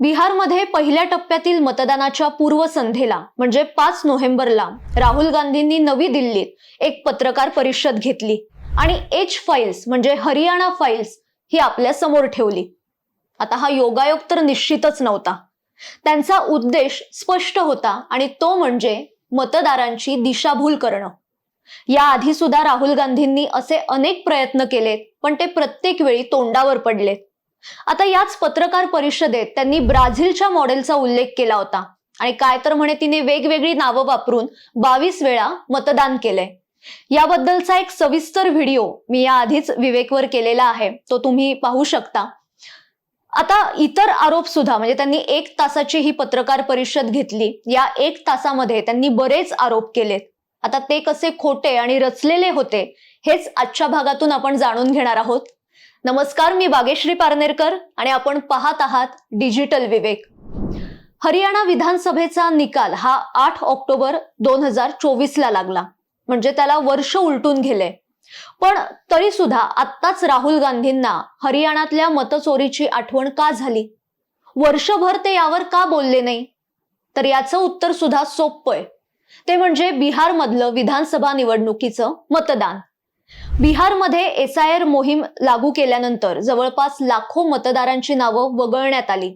बिहारमध्ये पहिल्या टप्प्यातील मतदानाच्या पूर्वसंध्येला म्हणजे पाच नोव्हेंबरला राहुल गांधींनी नवी दिल्लीत एक पत्रकार परिषद घेतली आणि एच फाईल्स म्हणजे हरियाणा फाईल्स ही आपल्यासमोर ठेवली. आता हा योगायोग तर निश्चितच नव्हता. त्यांचा उद्देश स्पष्ट होता आणि तो म्हणजे मतदारांची दिशाभूल करणं. याआधी सुद्धा राहुल गांधींनी असे अनेक प्रयत्न केलेत पण ते प्रत्येक वेळी तोंडावर पडलेत. आता याच पत्रकार परिषदेत त्यांनी ब्राझीलच्या मॉडेलचा उल्लेख केला होता. आणि काय तर म्हणे तिने वेगवेगळी नावं वापरून बावीस वेळा मतदान केलंय. याबद्दलचा एक सविस्तर व्हिडिओ मी याआधीच विवेकवर केलेला आहे. तो तुम्ही पाहू शकता. आता इतर आरोप सुद्धा म्हणजे त्यांनी एक तासाची ही पत्रकार परिषद घेतली. या एक तासामध्ये त्यांनी बरेच आरोप केलेत. आता ते कसे खोटे आणि रचलेले होते हेच आजच्या भागातून आपण जाणून घेणार आहोत. नमस्कार मी बागेश्री पारनेरकर आणि आपण पाहत आहात डिजिटल विवेक. हरियाणा विधानसभेचा निकाल हा आठ ऑक्टोबर दोन हजार चोवीस ला लागला. म्हणजे त्याला वर्ष उलटून गेले. पण तरी सुद्धा आत्ताच राहुल गांधींना हरियाणातल्या मतचोरीची आठवण का झाली? वर्षभर ते यावर का बोलले नाही? तर याचं उत्तर सुद्धा सोपं आहे. ते म्हणजे बिहारमधलं विधानसभा निवडणुकीचं मतदान. बिहारमध्ये एस आय आर मोहीम लागू केल्यानंतर जवळपास लाखो मतदारांची नावं वगळण्यात आली.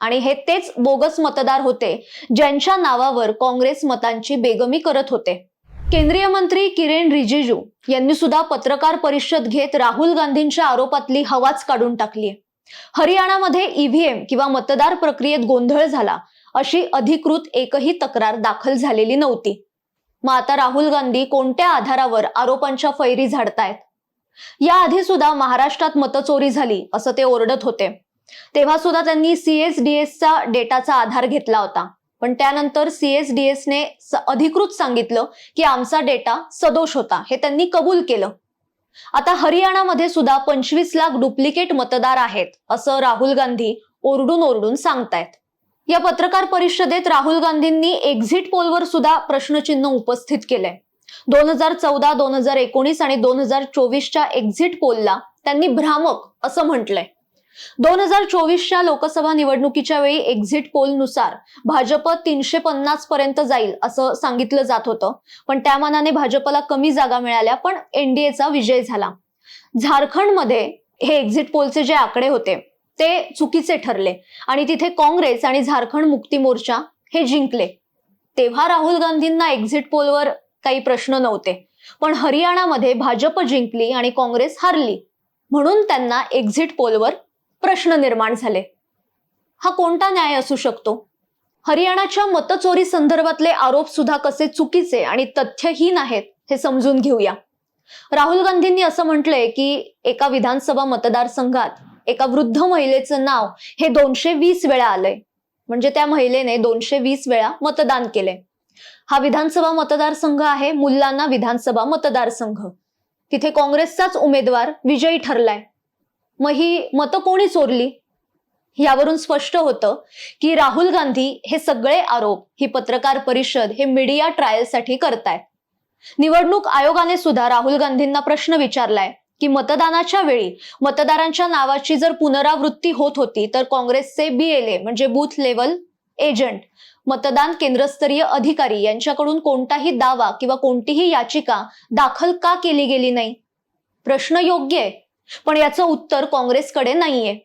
आणि हे तेच बोगस मतदार होते ज्यांच्या नावावर काँग्रेस मतांची बेगमी करत होते. केंद्रीय मंत्री किरेन रिजिजू यांनी सुद्धा पत्रकार परिषद घेत राहुल गांधींच्या आरोपातली हवाच काढून टाकली हरियाणामध्ये ईव्हीएम किंवा मतदार प्रक्रियेत गोंधळ झाला अशी अधिकृत एकही तक्रार दाखल झालेली नव्हती. मग आता राहुल गांधी कोणत्या आधारावर आरोपांच्या फैरी झाडतायत? याआधी सुद्धा महाराष्ट्रात मतचोरी झाली असं ते ओरडत होते. तेव्हा सुद्धा त्यांनी सीएसडीएसचा डेटाचा आधार घेतला होता. पण त्यानंतर सीएसडीएसने अधिकृत सांगितलं की आमचा डेटा सदोष होता हे त्यांनी कबूल केलं. आता हरियाणामध्ये सुद्धा पंचवीस लाख डुप्लिकेट मतदार आहेत असं राहुल गांधी ओरडून ओरडून सांगतायत. या पत्रकार परिषदेत राहुल गांधींनी एक्झिट पोलवर सुद्धा प्रश्नचिन्ह उपस्थित केलंय. दोन हजार चौदा दोन हजार एकोणीस आणि दोन हजार चोवीसच्या एक्झिट पोलला त्यांनी भ्रामक असं म्हटलंय. दोन हजार चोवीसच्या लोकसभा निवडणुकीच्या वेळी एक्झिट पोलनुसार भाजप तीनशे पन्नास पर्यंत जाईल असं सांगितलं जात होतं. पण त्या मानाने भाजपला कमी जागा मिळाल्या पण एनडीएचा विजय झाला. झारखंडमध्ये हे एक्झिट पोलचे जे आकडे होते ते चुकीचे ठरले. आणि तिथे काँग्रेस आणि झारखंड मुक्ती मोर्चा हे जिंकले. तेव्हा राहुल गांधींना एक्झिट पोलवर काही प्रश्न नव्हते. पण हरियाणामध्ये भाजप जिंकली आणि काँग्रेस हारली. म्हणून त्यांना एक्झिट पोलवर प्रश्न निर्माण झाले. हा कोणता न्याय असू शकतो? हरियाणाच्या मतचोरी संदर्भातले आरोप सुद्धा कसे चुकीचे आणि तथ्यहीन आहेत हे समजून घेऊया. राहुल गांधींनी असं म्हटलंय की एका विधानसभा मतदारसंघात एका वृद्ध महिलेचं नाव हे दोनशे वीस वेळा आलंय. म्हणजे त्या महिलेने दोनशे वीस वेळा मतदान केले हा विधानसभा मतदारसंघ आहे मुल्लांना विधानसभा मतदारसंघ. तिथे काँग्रेसचाच उमेदवार विजयी ठरलाय. मग ही मतं कोणी चोरली यावरून स्पष्ट होतं की राहुल गांधी हे सगळे आरोप ही पत्रकार परिषद हे मीडिया ट्रायलसाठी करतायत. निवडणूक आयोगाने सुद्धा राहुल गांधींना प्रश्न विचारलाय. की मतदानाच्या वेळी मतदारांच्या नावाची जर पुनरावृत्ती होत होती तर काँग्रेसचे बीएलए म्हणजे बूथ लेवल एजंट मतदान केंद्रस्तरीय अधिकारी यांच्याकडून कोणताही दावा किंवा कोणतीही याचिका दाखल का केली गेली नाही? प्रश्न योग्य आहे पण याचं उत्तर काँग्रेसकडे नाहीये.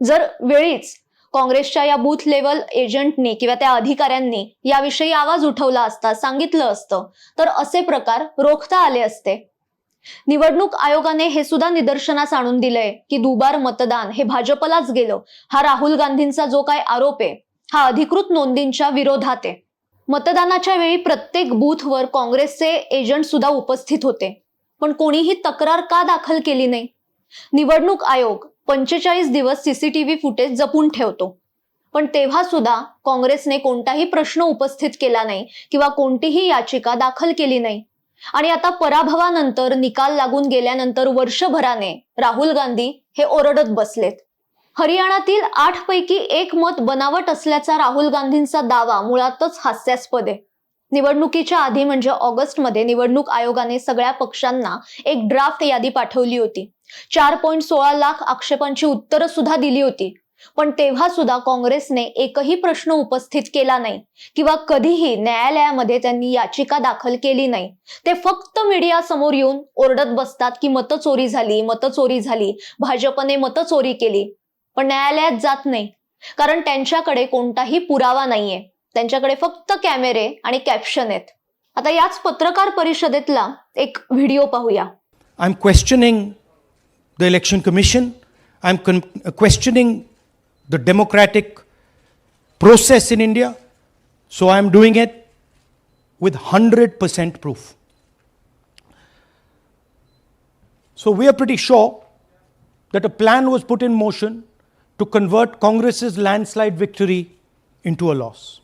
जर वेळीच काँग्रेसच्या या बूथ लेवल एजंटनी किंवा त्या अधिकाऱ्यांनी याविषयी आवाज उठवला असता सांगितलं असतं तर असे प्रकार रोखता आले असते. निवडणूक आयोगाने हे सुद्धा निदर्शनास आणून दिलंय की दुबार मतदान हे भाजपलाच गेलं. हा राहुल गांधींचा जो काय आरोप आहे हा अधिकृत नोंदींच्या विरोधात आहे. मतदानाच्या वेळी प्रत्येक बूथवर काँग्रेसचे एजंट सुद्धा उपस्थित होते. पण कोणीही तक्रार का दाखल केली नाही? निवडणूक आयोग पंचेचाळीस दिवस सीसीटीव्ही फुटेज जपून ठेवतो. पण तेव्हा सुद्धा काँग्रेसने कोणताही प्रश्न उपस्थित केला नाही किंवा कोणतीही याचिका दाखल केली नाही. आणि आता पराभवानंतर निकाल लागून गेल्यानंतर वर्षभराने राहुल गांधी हे ओरडत बसलेत. हरियाणातील आठ पैकी एक मत बनावट असल्याचा राहुल गांधींचा दावा मुळातच हास्यास्पद आहे. निवडणुकीच्या आधी म्हणजे ऑगस्टमध्ये निवडणूक आयोगाने सगळ्या पक्षांना एक ड्राफ्ट यादी पाठवली होती. चार पॉईंट सोळा लाख आक्षेपांची उत्तरं सुद्धा दिली होती. पण तेव्हा सुद्धा काँग्रेसने एकही प्रश्न उपस्थित केला नाही किंवा कधीही न्यायालयामध्ये त्यांनी याचिका दाखल केली नाही. ते फक्त मीडिया समोर येऊन ओरडत बसतात की मतचोरी झाली मतचोरी झाली भाजपने मतचोरी केली. पण न्यायालयात जात नाही. कारण त्यांच्याकडे कोणताही पुरावा नाहीये. त्यांच्याकडे फक्त कॅमेरे आणि कॅप्शन आहेत. आता याच पत्रकार परिषदेतला एक व्हिडिओ पाहूया. I am questioning the election commission I am questioning the democratic process in India. So I'm doing it with 100% proof. So we are pretty sure that a plan was put in motion to convert Congress's landslide victory into a loss.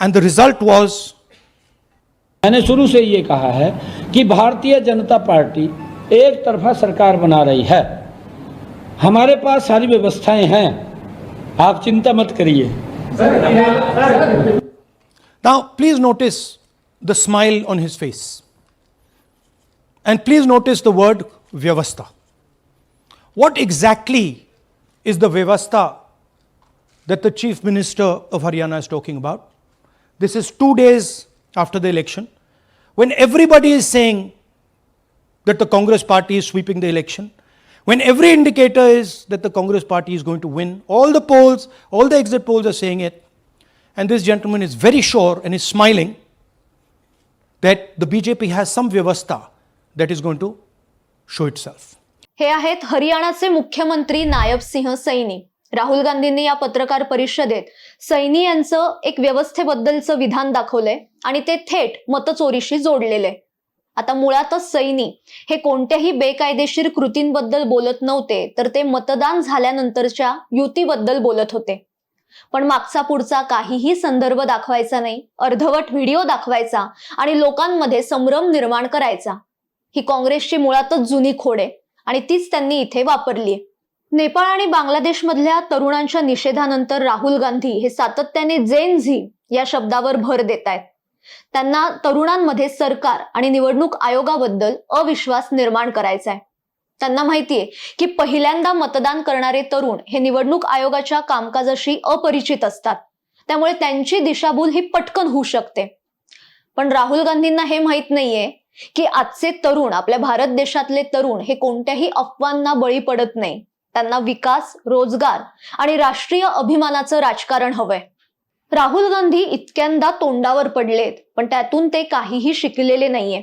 And the result was मैंने शुरू से ये कहा है कि Bharatiya Janata party एक तरफा सरकार बना रही है हमारे पास सारी व्यवस्थाएं हैं आप चिंता मत करिए Now, please notice the smile on his face. And please notice the word Vyavastha. What exactly is the Vyavastha that the Chief Minister of Haryana is talking about? This is two days after the election, when everybody is saying that the Congress party is sweeping the election, when every indicator is that the Congress party is going to win, all the polls, all the exit polls are saying it, and this gentleman is very sure and is smiling that the BJP has some vyavastha that is going to show itself. हे आहेत हरियाणाचे मुख्यमंत्री नायब सिंह सैनी राहुल गांधींनी या पत्रकार परिषदेत सैनी यांचं एक व्यवस्थेबद्दलचं विधान दाखवलंय आणि ते थेट मतचोरीशी जोडलेलं आहे आता मुळातच सैनी हे कोणत्याही बेकायदेशीर कृतींबद्दल बोलत नव्हते तर ते मतदान झाल्यानंतरच्या युतीबद्दल बोलत होते. पण मागचा पुढचा काहीही संदर्भ दाखवायचा नाही अर्धवट व्हिडिओ दाखवायचा आणि लोकांमध्ये संभ्रम निर्माण करायचा. ही काँग्रेसची मुळातच जुनी खोड आहे आणि तीच त्यांनी इथे वापरली नेपाळ आणि बांगलादेश मधल्या तरुणांच्या निषेधानंतर राहुल गांधी हे सातत्याने जेन झी या शब्दावर भर देत आहेत त्यांना तरुणांमध्ये सरकार आणि निवडणूक आयोगाबद्दल अविश्वास निर्माण करायचा आहे त्यांना माहितीये की पहिल्यांदा मतदान करणारे तरुण हे निवडणूक आयोगाच्या कामकाजाशी अपरिचित असतात. त्यामुळे त्यांची दिशाभूल ही पटकन होऊ शकते. पण राहुल गांधींना हे माहीत नाहीये की आजचे तरुण आपल्या भारत देशातले तरुण हे कोणत्याही अफवांना बळी पडत नाही. त्यांना विकास रोजगार आणि राष्ट्रीय अभिमानाचं राजकारण हवंय. राहुल गांधी इतक्यांदा तोंडावर पडलेत पण त्यातून ते काहीही शिकलेले नाहीये.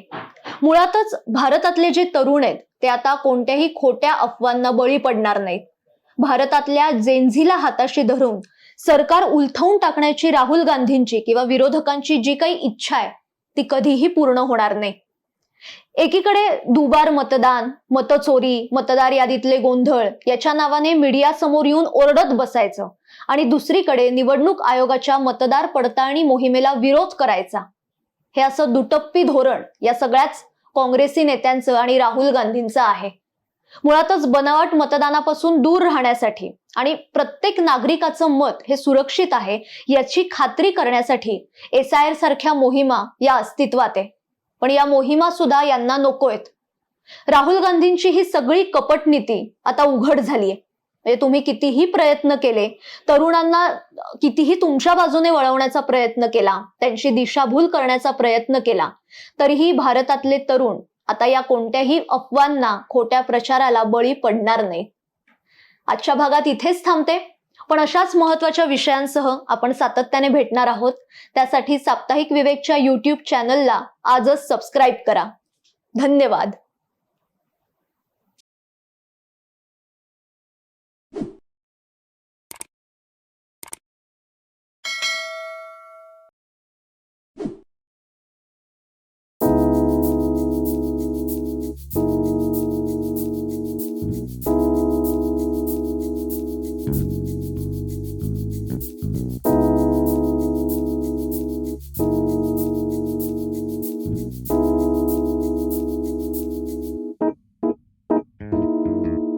मुळातच भारतातले जे तरुण आहेत ते आता कोणत्याही खोट्या अफवांना बळी पडणार नाहीत. भारतातल्या जेन्झीला हाताशी धरून सरकार उलथवून टाकण्याची राहुल गांधींची किंवा विरोधकांची जी काही इच्छा आहे ती कधीही पूर्ण होणार नाही. एकीकडे दुबार मतदान मतचोरी मतदार यादीतले गोंधळ याच्या नावाने मीडिया समोर येऊन ओरडत बसायचं आणि दुसरीकडे निवडणूक आयोगाच्या मतदार पडताळणी मोहिमेला विरोध करायचा. हे असं दुटप्पी धोरण या सगळ्याच काँग्रेसी नेत्यांचं आणि राहुल गांधींचं आहे. मुळातच बनावट मतदानापासून दूर राहण्यासाठी आणि प्रत्येक नागरिकाचं मत हे सुरक्षित आहे याची खात्री करण्यासाठी एस आय आर सारख्या मोहिमा या अस्तित्वात आहे. पण या मोहिमा सुद्धा यांना नकोयत. राहुल गांधींची ही सगळी कपट नीती आता उघड झालीय. म्हणजे तुम्ही कितीही प्रयत्न केले तरुणांना कितीही तुमच्या बाजूने वळवण्याचा प्रयत्न केला त्यांची दिशाभूल करण्याचा प्रयत्न केला तरीही भारतातले तरुण आता या कोणत्याही अफवांना खोट्या प्रचाराला बळी पडणार नाही आजच्या भागात इथेच थांबते. पण अशाच महत्त्वाच्या विषयांसह आपण सातत्याने भेटणार आहोत. त्यासाठी साप्ताहिक विवेकच्या युट्यूब चॅनलला आजच सबस्क्राईब करा. धन्यवाद.